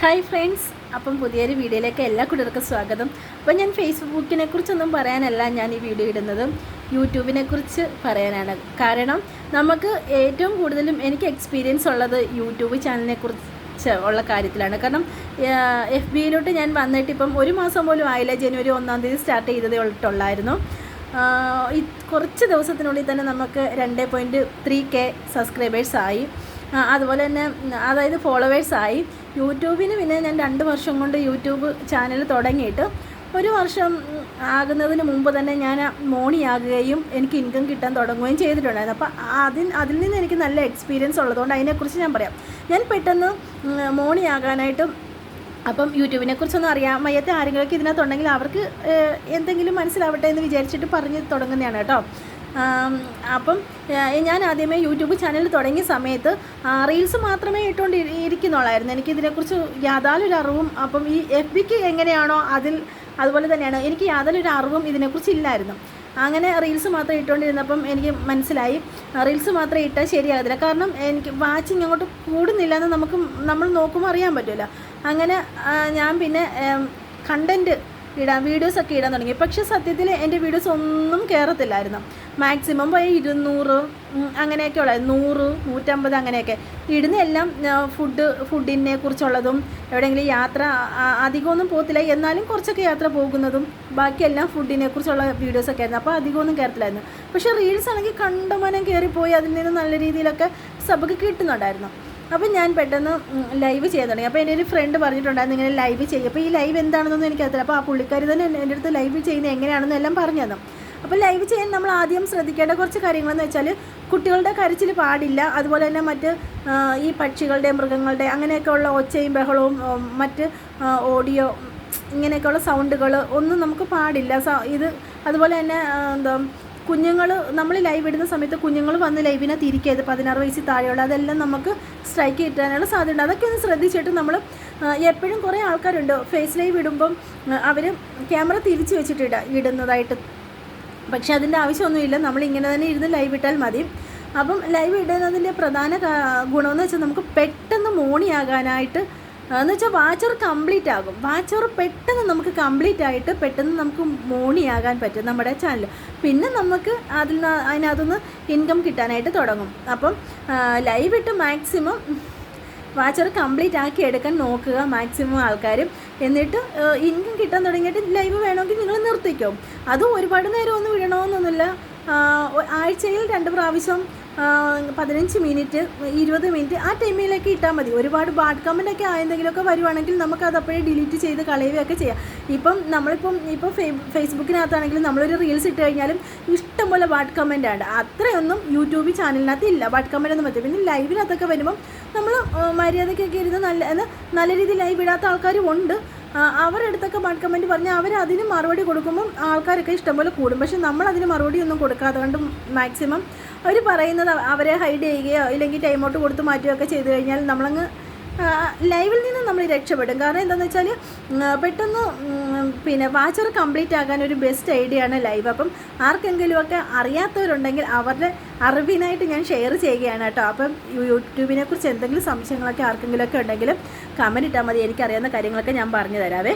Hi friends അപ്പം പുതിയൊരു വീഡിയോയിലേക്ക് എല്ലാ കുട്ടികൾക്കും സ്വാഗതം. അപ്പം ഞാൻ ഫേസ്ബുക്കിനെ കുറിച്ചൊന്നും പറയാനല്ല ഞാൻ ഈ വീഡിയോ ഇടുന്നത്. യൂട്യൂബിനെ കുറിച്ച് പറയാനാണ്. കാരണം നമുക്ക് ഏറ്റവും കൂടുതലും എനിക്ക് എക്സ്പീരിയൻസ് ഉള്ളത് യൂട്യൂബ് ചാനലിനെ കുറിച്ച് ഉള്ള കാര്യത്തിലാണ്. കാരണം എഫ് ബിയിലോട്ട് ഞാൻ വന്നിട്ട് ഇപ്പം ഒരു മാസം പോലും ആയില്ല. ജനുവരി ഒന്നാം തീയതി സ്റ്റാർട്ട് ചെയ്തതേ ഉള്ളായിരുന്നു കുറച്ച് ദിവസത്തിനുള്ളിൽ തന്നെ നമുക്ക് രണ്ട് പോയിന്റ് ത്രീ കെ സബ്സ്ക്രൈബേഴ്സ് ആയി. അതുപോലെ തന്നെ അതായത് ഫോളോവേഴ്സായി യൂട്യൂബിന് പിന്നെ ഞാൻ രണ്ട് വർഷം കൊണ്ട് യൂട്യൂബ് ചാനൽ തുടങ്ങിയിട്ട് ഒരു വർഷം ആകുന്നതിന് മുമ്പ് തന്നെ ഞാൻ മോണിയാകുകയും എനിക്ക് ഇൻകം കിട്ടാൻ തുടങ്ങുകയും ചെയ്തിട്ടുണ്ടായിരുന്നു. അപ്പോൾ അതിൽ അതിൽ നിന്ന് എനിക്ക് നല്ല എക്സ്പീരിയൻസ് ഉള്ളതുകൊണ്ട് അതിനെക്കുറിച്ച് ഞാൻ പറയാം. ഞാൻ പെട്ടെന്ന് മോണി മോണിയാകാനായിട്ട് അപ്പം യൂട്യൂബിനെ കുറിച്ചൊന്നും അറിയാൻ വയ്യാത്ത ആരെങ്കിലുമൊക്കെ ഇതിനകത്തുണ്ടെങ്കിൽ അവർക്ക് എന്തെങ്കിലും മനസ്സിലാവട്ടെ എന്ന് വിചാരിച്ചിട്ട് പറഞ്ഞ് തുടങ്ങുന്നതാണ് കേട്ടോ. അപ്പം ഞാൻ ആദ്യമേ യൂട്യൂബ് ചാനൽ തുടങ്ങിയ സമയത്ത് റീൽസ് മാത്രമേ ഇട്ടുകൊണ്ട് ഇരി- ഇരിക്കുന്നുള്ളായിരുന്നു എനിക്ക് ഇതിനെക്കുറിച്ച് യാതൊരു അറിവും അപ്പം ഈ എഫ് ബിക്ക് എങ്ങനെയാണോ അതിൽ അതുപോലെ തന്നെയാണ് എനിക്ക് യാതൊരു അറിവും ഇതിനെക്കുറിച്ച് ഇല്ലായിരുന്നു. അങ്ങനെ റീൽസ് മാത്രം ഇട്ടുകൊണ്ടിരുന്നപ്പം എനിക്ക് മനസ്സിലായി റീൽസ് മാത്രം ഇട്ടാൽ ശരിയാകത്തില്ല. കാരണം എനിക്ക് വാച്ചിങ് അങ്ങോട്ട് കൂടുന്നില്ല എന്ന് നമുക്ക് നമ്മൾ നോക്കുമ്പോൾ അറിയാൻ പറ്റില്ല. അങ്ങനെ ഞാൻ പിന്നെ കണ്ടന്റ് ഇടാൻ വീഡിയോസൊക്കെ ഇടാൻ തുടങ്ങി. പക്ഷെ സത്യത്തിൽ എന്റെ വീഡിയോസ് ഒന്നും കയറത്തില്ലായിരുന്നു മാക്സിമം പോയി ഇരുന്നൂറ് അങ്ങനെയൊക്കെ ഉള്ളത് നൂറ് നൂറ്റമ്പത് അങ്ങനെയൊക്കെ. ഇടുന്ന എല്ലാം ഫുഡ് ഫുഡിനെ കുറിച്ചുള്ളതും എവിടെയെങ്കിലും യാത്ര അധികമൊന്നും പോകത്തില്ല. എന്നാലും കുറച്ചൊക്കെ യാത്ര പോകുന്നതും ബാക്കിയെല്ലാം ഫുഡിനെ കുറിച്ചുള്ള വീഡിയോസൊക്കെ ആയിരുന്നു. അപ്പോൾ അധികമൊന്നും കയറത്തില്ലായിരുന്നു പക്ഷേ റീൽസ് ആണെങ്കിൽ കണ്ടമാനം കയറിപ്പോയി അതിൽ നിന്ന് നല്ല രീതിയിലൊക്കെ സബക്ക് കിട്ടുന്നുണ്ടായിരുന്നു. അപ്പം ഞാൻ പെട്ടെന്ന് ലൈവ് ചെയ്യാൻ തുടങ്ങി. അപ്പോൾ എന്റെ ഒരു ഫ്രണ്ട് പറഞ്ഞിട്ടുണ്ടായിരുന്നു ഇങ്ങനെ ലൈവ് ചെയ്യും. അപ്പോൾ ഈ ലൈവ് എന്താണെന്നൊന്നും എനിക്കറിയില്ല അപ്പോൾ ആ പുള്ളിക്കാരി തന്നെ എന്റെ അടുത്ത് ലൈവ് ചെയ്യുന്നത് എങ്ങനെയാണെന്ന് എല്ലാം പറഞ്ഞു തന്നു അപ്പോൾ ലൈവ് ചെയ്യാൻ നമ്മൾ ആദ്യം ശ്രദ്ധിക്കേണ്ട കുറച്ച് കാര്യങ്ങളെന്ന് വെച്ചാൽ കുട്ടികളുടെ കരച്ചിൽ പാടില്ല. അതുപോലെ തന്നെ മറ്റ് ഈ പക്ഷികളുടെ മൃഗങ്ങളുടെ അങ്ങനെയൊക്കെ ഉള്ള ഒച്ചയും ബഹളവും മറ്റ് ഓഡിയോ ഇങ്ങനെയൊക്കെയുള്ള സൗണ്ടുകൾ ഒന്നും നമുക്ക് പാടില്ല. ഇത് അതുപോലെ തന്നെ എന്താ കുഞ്ഞുങ്ങൾ നമ്മൾ ലൈവ് ഇടുന്ന സമയത്ത് കുഞ്ഞുങ്ങൾ വന്ന് ലൈവിനെ തിരിക്കരുത് പതിനാറ് വയസ്സിൽ താഴെയുള്ള അതെല്ലാം നമുക്ക് സ്ട്രൈക്ക് കിട്ടാനുള്ള സാധ്യത അതൊക്കെ ഒന്ന് ശ്രദ്ധിച്ചിട്ട് നമ്മൾ എപ്പോഴും കുറേ ആൾക്കാരുണ്ട്. ഫേസ് ലൈവ് ഇടുമ്പം അവർ ക്യാമറ തിരിച്ച് വെച്ചിട്ട് ഇട ഇടുന്നതായിട്ട്. പക്ഷെ അതിന്റെ ആവശ്യമൊന്നുമില്ല. നമ്മൾ ഇങ്ങനെ തന്നെ ഇരുന്ന് ലൈവ് ഇട്ടാൽ മതി. അപ്പം ലൈവ് ഇടുന്നതിന്റെ പ്രധാന ഗുണമെന്ന് വെച്ചാൽ നമുക്ക് പെട്ടെന്ന് മോണിയാകാനായിട്ട് എന്ന് വെച്ചാൽ വാച്ചർ കംപ്ലീറ്റ് ആകും. വാച്ചർ പെട്ടെന്ന് നമുക്ക് കംപ്ലീറ്റ് ആയിട്ട് പെട്ടെന്ന് നമുക്ക് മോണിയാകാൻ പറ്റും നമ്മുടെ ചാനൽ പിന്നെ നമുക്ക് അതിൽ നിന്ന് അതിനകത്തുനിന്ന് ഇൻകം കിട്ടാനായിട്ട് തുടങ്ങും. അപ്പം ലൈവ് ഇട്ട് മാക്സിമം വാച്ചർ കംപ്ലീറ്റ് ആക്കി എടുക്കാൻ നോക്കുക മാക്സിമം ആൾക്കാരും. എന്നിട്ട് ഇൻകം കിട്ടാൻ തുടങ്ങിയിട്ട് ലൈവ് വേണമെങ്കിൽ നിങ്ങൾ നിർത്തിക്കും. അതും ഒരുപാട് നേരം ഒന്നും വിടണമെന്നൊന്നുമില്ല ആഴ്ചയിൽ രണ്ട് പ്രാവശ്യം പതിനഞ്ച് മിനിറ്റ് ഇരുപത് മിനിറ്റ് ആ ടൈമിലേക്ക് ഇട്ടാൽ മതി. ഒരുപാട് ബാഡ് കമന്റ് ഒക്കെ വരുവാണെങ്കിൽ നമുക്ക് അത് അപ്പോഴേ ഡിലീറ്റ് ചെയ്ത് കളയുകയൊക്കെ ചെയ്യാം. ഇപ്പം നമ്മളിപ്പം ഇപ്പോൾ ഫേസ്ബുക്കിനകത്താണെങ്കിലും നമ്മളൊരു റീൽസ് ഇട്ട് കഴിഞ്ഞാലും ഇഷ്ടംപോലെ ബാഡ് ആണ് അത്രയൊന്നും യൂട്യൂബ് ചാനലിനകത്ത് ഇല്ല. ബാഡ് കമന്റ് ഒന്നും പറ്റും പിന്നെ ലൈവിനകത്തൊക്കെ വരുമ്പം നമ്മൾ മര്യാദയ്ക്കൊക്കെ ഇരുന്ന് നല്ല നല്ല രീതിയിൽ ലൈവ് ഇടാത്ത ആൾക്കാരും ഉണ്ട്. ആ, അവരുടെ അടുത്തൊക്കെ ബാഡ് കമന്റ് പറഞ്ഞാൽ അവർ അതിന് മറുപടി കൊടുക്കുമ്പം ആൾക്കാരൊക്കെ ഇഷ്ടംപോലെ കൂടും. പക്ഷെ നമ്മൾ അതിന് മറുപടി ഒന്നും കൊടുക്കാതെ കൊണ്ട് മാക്സിമം അവർ പറയുന്നത് അവരെ ഹൈഡ് ചെയ്യുകയോ ഇല്ലെങ്കിൽ ടൈം ഔട്ട് കൊടുത്ത് മാറ്റുകയൊക്കെ ചെയ്ത് കഴിഞ്ഞാൽ നമ്മളങ്ങ് ലൈവിൽ നിന്ന് നമ്മൾ രക്ഷപ്പെടും. കാരണം എന്താണെന്ന് വെച്ചാൽ പെട്ടെന്ന് പിന്നെ വാച്ചർ കംപ്ലീറ്റ് ആകാൻ ഒരു ബെസ്റ്റ് ഐഡിയ ആണ് ലൈവ് അപ്പം ആർക്കെങ്കിലുമൊക്കെ അറിയാത്തവരുണ്ടെങ്കിൽ അവരുടെ അറിവിനായിട്ട് ഞാൻ ഷെയർ ചെയ്യുകയാണ് കേട്ടോ. അപ്പം യൂട്യൂബിനെ കുറിച്ച് എന്തെങ്കിലും സംശയങ്ങളൊക്കെ ആർക്കെങ്കിലുമൊക്കെ ഉണ്ടെങ്കിലും കമന്റ് ഇട്ടാൽ മതി. എനിക്കറിയാവുന്ന കാര്യങ്ങളൊക്കെ ഞാൻ പറഞ്ഞു തരാവേ.